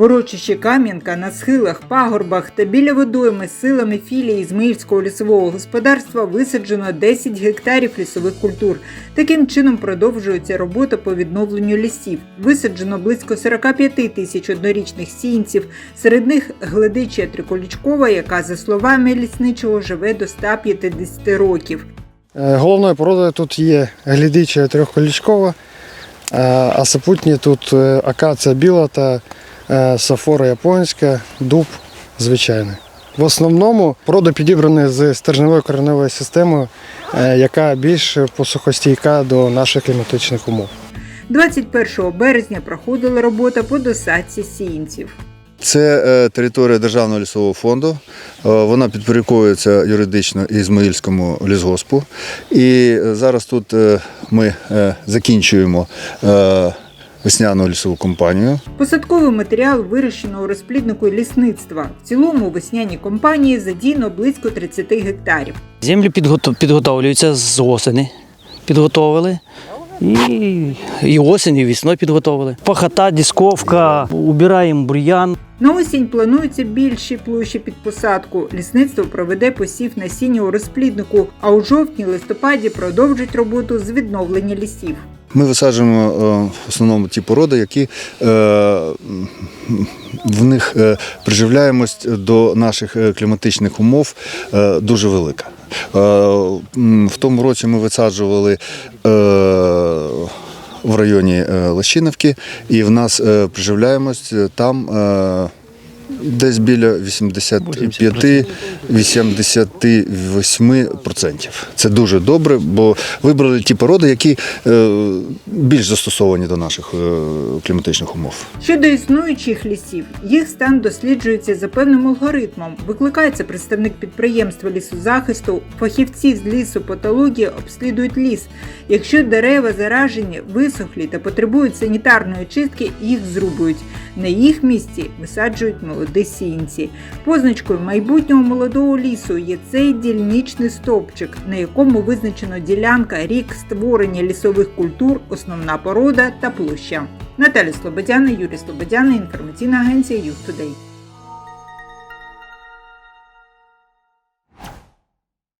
В Кам'янка на схилах, пагорбах та біля водойми силами філії Ізмаїльського лісового господарства висаджено 10 гектарів лісових культур. Таким чином продовжується робота по відновленню лісів. Висаджено близько 45 тисяч однорічних сіянців. Серед них гледича триколічкова, яка, за словами лісничого, живе до 150 років. Е, Головною породою тут є глідича трьохколічкова, е, а супутні тут е, акація біла та сафора японська, дуб звичайний. В основному породи підібрані з стержневою кореневою системою, е, яка більш посухостійка до наших кліматичних умов. 21 березня проходила робота по досадці сіянців. Це е, територія Державного лісового фонду. Е, Вона підпорядковується юридично Ізмаїльському лісгоспу. І е, зараз тут е, ми е, закінчуємо е, весняну лісову кампанію. Посадковий матеріал вирощено у розпліднику лісництва. В цілому у весняній компанії задіяно близько 30 гектарів. Землі підготовлюються з осені. Підготовили. І, і осінь, і весною підготовили. Пахота, дисковка, убираємо бур'ян. На осінь плануються більші площі під посадку. Лісництво проведе посів насіння у розпліднику, а у жовтні-листопаді продовжить роботу з відновлення лісів. Ми висаджуємо е, в основному ті породи, які е, в них е, приживляємость до наших кліматичних умов дуже велика. В тому році ми висаджували в районі Лощиновки, і в нас приживляємость е, там. Десь біля 85-88%. Це дуже добре, бо вибрали ті породи, які е, більш застосовані до наших е, кліматичних умов. Щодо існуючих лісів, їх стан досліджується за певним алгоритмом. Викликається представник підприємства лісозахисту, фахівці з лісопатології обслідують ліс. Якщо дерева заражені, висохлі та потребують санітарної чистки, їх зрубують. На їх місці висаджують молоді сіянці. Позначкою майбутнього молодого лісу є цей дільничний стовпчик, на якому визначено ділянка, рік створення лісових культур, основна порода та площа. Наталя Слободяна, Юрій Слободяна, інформаційна агенція Юг Today.